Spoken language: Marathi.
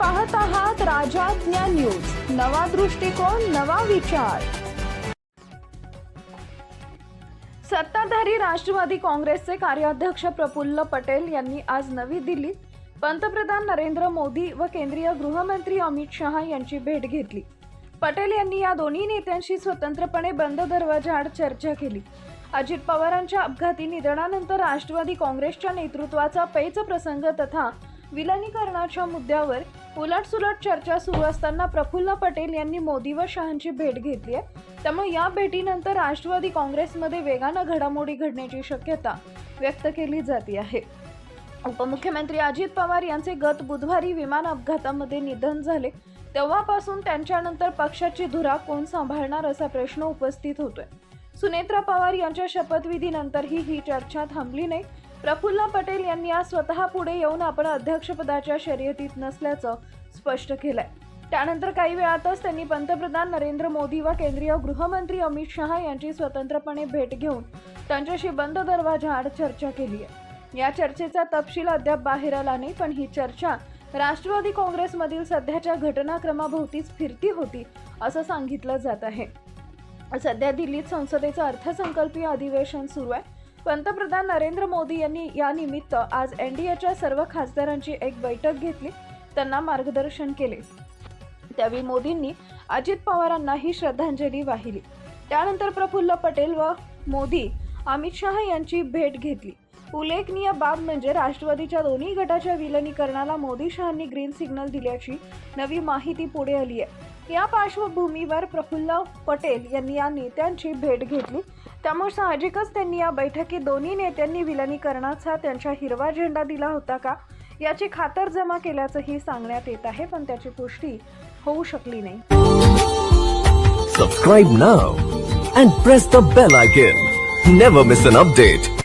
पाहत आहात राजाज्ञा न्यूज. नवा दृष्टिकोन नवा विचार. सत्ताधारी राष्ट्रवादी काँग्रेसचे कार्याध्यक्ष प्रफुल्ल पटेल यांनी आज नवी दिल्लीत पंतप्रधान नरेंद्र मोदी व केंद्रीय गृहमंत्री अमित शहा यांची भेट घेतली. पटेल यांनी या दोन्ही नेत्यांशी स्वतंत्रपणे बंद दरवाजाआड चर्चा केली. अजित पवारांच्या अपघाती निधनानंतर राष्ट्रवादी काँग्रेसच्या नेतृत्वाचा पेच प्रसंग तथा विलनीकरणाच्या मुद्द्यावर उलटसुलट चर्चा सुरू असताना प्रफुल्ल पटेल यांनी मोदी व शहांची भेट घेतली आहे. त्यामुळे या भेटीनंतर राष्ट्रवादी काँग्रेसमध्ये वेगानं घडामोडी घडण्याची शक्यता व्यक्त केली जाते आहे. उपमुख्यमंत्री अजित पवार यांचे गत बुधवारी विमान अपघातामध्ये निधन झाले. तेव्हापासून त्यांच्यानंतर पक्षाची धुरा कोण सांभाळणार असा प्रश्न उपस्थित होतोय. सुनेत्रा पवार यांच्या शपथविधीनंतरही ही चर्चा थांबली नाही. प्रफुल्ल पटेल यांनी आज स्वतः पुढे येऊन आपण अध्यक्षपदाच्या शर्यतीत नसल्याचं स्पष्ट केलंय. त्यानंतर काही वेळातच त्यांनी पंतप्रधान नरेंद्र मोदी व केंद्रीय गृहमंत्री अमित शहा यांची स्वतंत्रपणे भेट घेऊन त्यांच्याशी बंद दरवाजाआड चर्चा केली आहे. या चर्चेचा तपशील अद्याप बाहेर आला नाही पण ही चर्चा राष्ट्रवादी काँग्रेसमधील सध्याच्या घटनाक्रमाभोवतीच फिरती होती असं सांगितलं जात आहे. सध्या दिल्लीत संसदेचं अर्थसंकल्पीय अधिवेशन सुरू आहे. पंतप्रधान नरेंद्र मोदी यांनी यानिमित्त आज एन डी एच्या सर्व खासदारांची एक बैठक घेतली. त्यांना मार्गदर्शन केले. त्यावेळी मोदींनी अजित पवारांनाही श्रद्धांजली वाहिली. त्यानंतर प्रफुल्ल पटेल व मोदी अमित शहा यांची भेट घेतली. उल्लेखनीय बाब म्हणजे राष्ट्रवादीच्या दोन्ही गटाच्या विलनीकरणाला मोदी शहांनी ग्रीन सिग्नल दिल्याची नवी माहिती पुढे आली आहे. या पार्श्वभूमीवर प्रफुल्ल पटेल यांनी या नेत्यांची भेट घेतली. त्यामुळे साहजिकच त्यांनी या बैठकीत दोन्ही नेत्यांनी विलनीकरणाचा त्यांच्या हिरवा झेंडा दिला होता का? याची खातरजमा केल्याचंही सांगण्यात येत आहे पण त्याची पुष्टी होऊ शकली नाही. Subscribe now and press the bell icon never miss an update